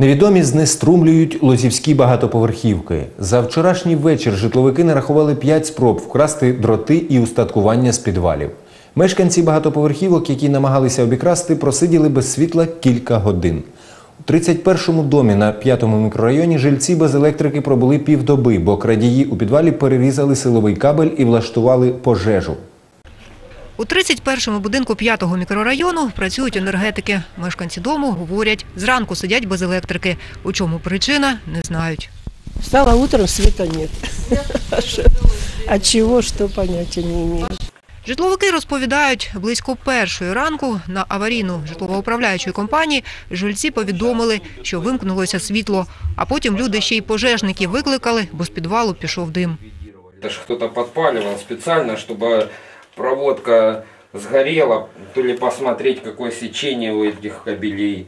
Невідомі знеструмлюють лозівські багатоповерхівки. За вчорашній вечір житловики нарахували 5 спроб вкрасти дроти і устаткування з підвалів. Мешканці багатоповерхівок, які намагалися обікрасти, просиділи без світла кілька годин. У 31-му домі на 5-му мікрорайоні жильці без електрики пробули півдоби, бо крадії у підвалі перерізали силовий кабель і влаштували пожежу. У 31-му будинку 5-го мікрорайону працюють енергетики. Мешканці дому говорять, зранку сидять без електрики. У чому причина, не знають. Встала утром, света нет. А чего, что понятия не имею. Житловики розповідають, близько першої ранку на аварійну житлово-управляючої компанії жильці повідомили, що вимкнулося світло, а потім люди ще й пожежників викликали, бо з підвалу пішов дим. Кто-то подпаливал специально, чтобы проводка сгорела, то ли посмотреть, какое сечение у этих кабелей.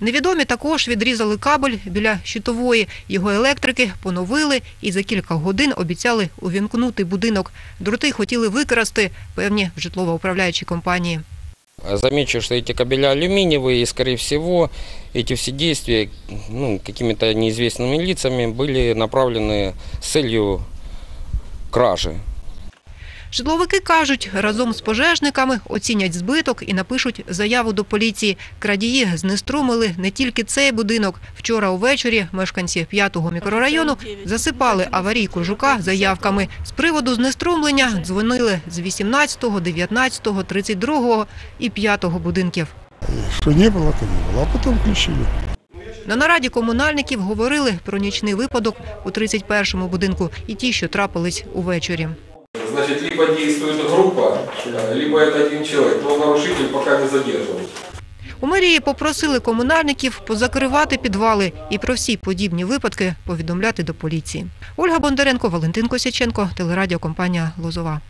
Невідомі також відрізали кабель біля щитової. Його електрики поновили і за кілька годин обіцяли увімкнути будинок. Дроти хотіли викрасти певні в житлово-управляючій компанії. Замечу, что эти кабеля алюминиевые, и, скорее всего, эти все действия ну, какими-то неизвестными лицами были направлены с целью кражи. Житловики кажуть, разом з пожежниками оцінять збиток і напишуть заяву до поліції. Крадії знеструмили не тільки цей будинок. Вчора увечері мешканці 5-го мікрорайону засипали аварійку жука заявками. З приводу знеструмлення дзвонили з 18-го, 19-го, 32-го і 5-го будинків. Что не было, то не было, а потом включили. На нараді комунальників говорили про нічний випадок у 31-му будинку і ті, що трапились увечері. Значит, либо действует группа, либо это один человек, но нарушитель пока не задержан. У мерії попросили комунальників позакривати підвали і про всі подібні випадки повідомляти до поліції. Ольга Бондаренко, Валентин Косяченко, телерадіокомпанія Лозова.